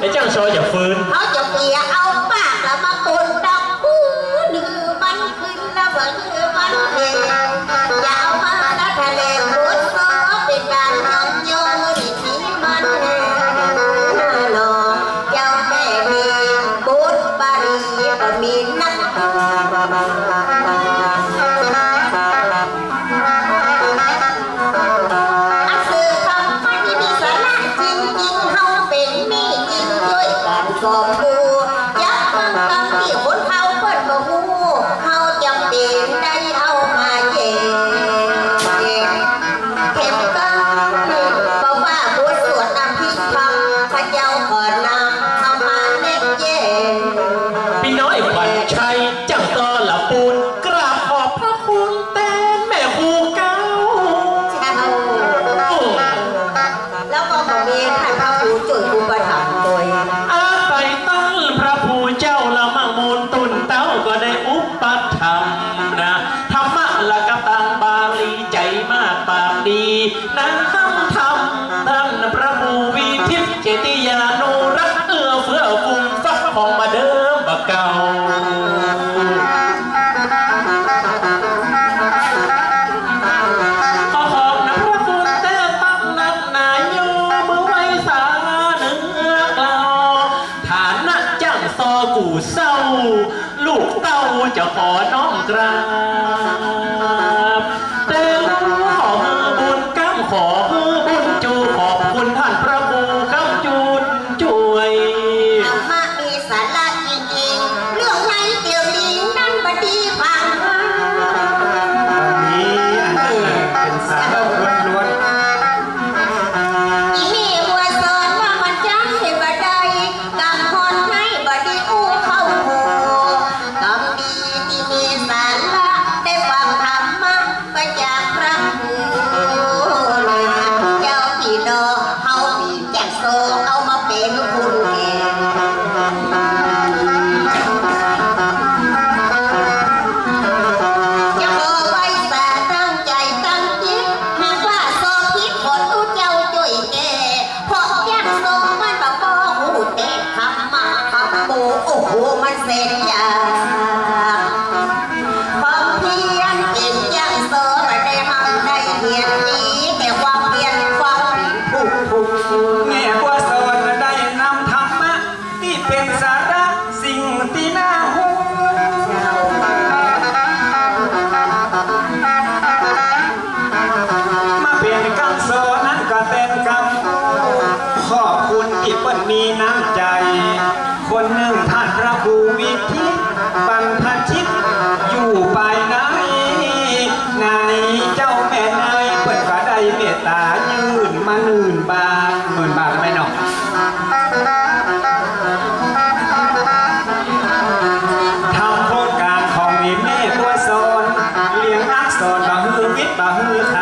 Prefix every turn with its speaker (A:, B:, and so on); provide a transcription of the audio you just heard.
A: 你这样说也分。 감사합니다. นั้นทั้งทำท่านพระภูวิทิศเจ
B: ติยานุรักเอื้อเฟื้อฟุ้งฟั
A: กของมาเดิมบักเก่ากูเศร้า ลูกเต้าจะขอน้องกรา 好 ความเพียรกินงเสริมได้ทำได้เพียนี้แต่ความเพี
B: ยรความผูก
A: แม่บัวสอ
B: นได้นำธรรมะที่เป็นสาระสิ่งที่น่าห่วงมาเปลี่ยนคำสอนนั้นก็เต้นคำขอคุณที่เปิ้มีน้ำใจ คนหนึ่ง บูวิ
A: ธีบรรพชิต อยู่ไปไหนใน
C: เจ้า
A: แม่นายเปิดกาะไดเมตตายืนมาหนื่นบาทหมื่นบาทไม่หนอกทำโครการของมี
D: แม่ตัวสอนเลี้ยงอักษรบาฮือวิทย์บาฮือ